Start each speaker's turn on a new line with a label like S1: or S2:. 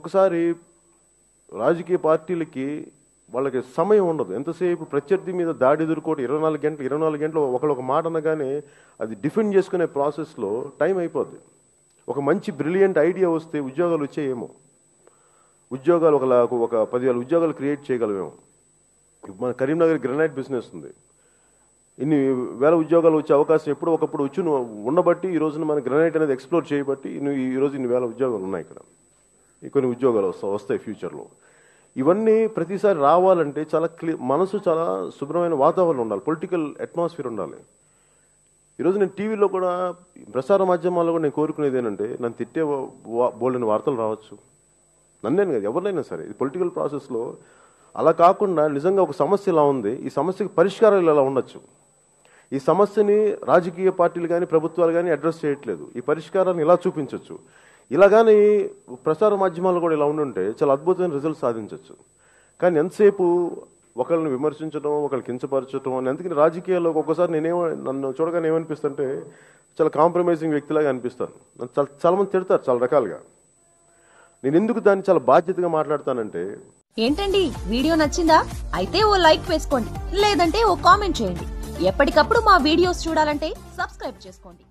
S1: ఒకసారి రాజకీయ పార్టీలకి వాళ్ళకి సమయం ఉండదు. ఎంతసేపు ప్రత్యర్థి మీద దాడి ఎదుర్కోవడం ఇరవై నాలుగు గంటలు ఇరవై నాలుగు గంటలు ఒకళ్ళు ఒక మాట అనగానే అది డిఫెండ్ చేసుకునే ప్రాసెస్లో టైం అయిపోద్ది. ఒక మంచి బ్రిలియంట్ ఐడియా వస్తే ఉద్యోగాలు వచ్చాయేమో. ఉద్యోగాలు ఒక ఒక పదివేల ఉద్యోగాలు క్రియేట్ చేయగలమేమో. ఇప్పుడు మన కరీంనగర్ గ్రనైట్ బిజినెస్ ఉంది. ఇన్ని వేల ఉద్యోగాలు వచ్చే అవకాశం ఎప్పుడో ఒకప్పుడు వచ్చి ఉండబట్టి ఈ రోజున మన గ్రనైట్ అనేది ఎక్స్ప్లోర్ చేయబట్టి నువ్వు ఈ రోజు ఇన్ని వేల ఉద్యోగాలు ఉన్నాయి ఇక్కడ. కొన్ని ఉద్యోగాలు వస్తా వస్తాయి ఫ్యూచర్లో. ఇవన్నీ ప్రతిసారి రావాలంటే చాలా క్లి మనసు చాలా శుభ్రమైన వాతావరణం ఉండాలి. పొలిటికల్ అట్మాస్ఫియర్ ఉండాలి. ఈరోజు నేను టీవీలో కూడా ప్రసార మాధ్యమాల్లో కూడా నేను కోరుకునేది ఏంటంటే నన్ను తిట్టే బోల్డని వార్తలు రావచ్చు. నన్నేను కదా ఎవరినైనా సరే. ఇది పొలిటికల్ ప్రాసెస్లో అలా కాకుండా నిజంగా ఒక సమస్య ఇలా ఉంది. ఈ సమస్యకి పరిష్కారాలు ఇలా ఉండొచ్చు. ఈ సమస్యని రాజకీయ పార్టీలు కానీ ప్రభుత్వాలు కానీ అడ్రస్ చేయట్లేదు. ఈ పరిష్కారాన్ని ఇలా చూపించవచ్చు ఇలా కానీ ప్రసార మాధ్యమాలు కూడా ఇలా ఉండుంటే చాలా అద్భుతమైన రిజల్ట్ సాధించవచ్చు కానీ ఎంతసేపు ఒకళ్ళని విమర్శించడం ఒకళ్ళు కించపరచడం అని అందుకని రాజకీయాల్లో ఒక్కొక్కసారి నేనేమో నన్ను చూడగానే ఏమనిపిస్తుంటే చాలా కాంప్రమైజింగ్ వ్యక్తిలాగా అనిపిస్తాను. నన్ను చాలా చాలామంది తిడతారు చాలా రకాలుగా. నేను ఎందుకు దాన్ని చాలా బాధ్యతగా మాట్లాడతానంటే
S2: ఏంటండి? వీడియో నచ్చిందా? అయితే ఓ లైక్ వేసుకోండి. లేదంటే ఓ కామెంట్ చేయండి. ఎప్పటికప్పుడు మా వీడియోస్ చూడాలంటే సబ్స్క్రైబ్ చేసుకోండి.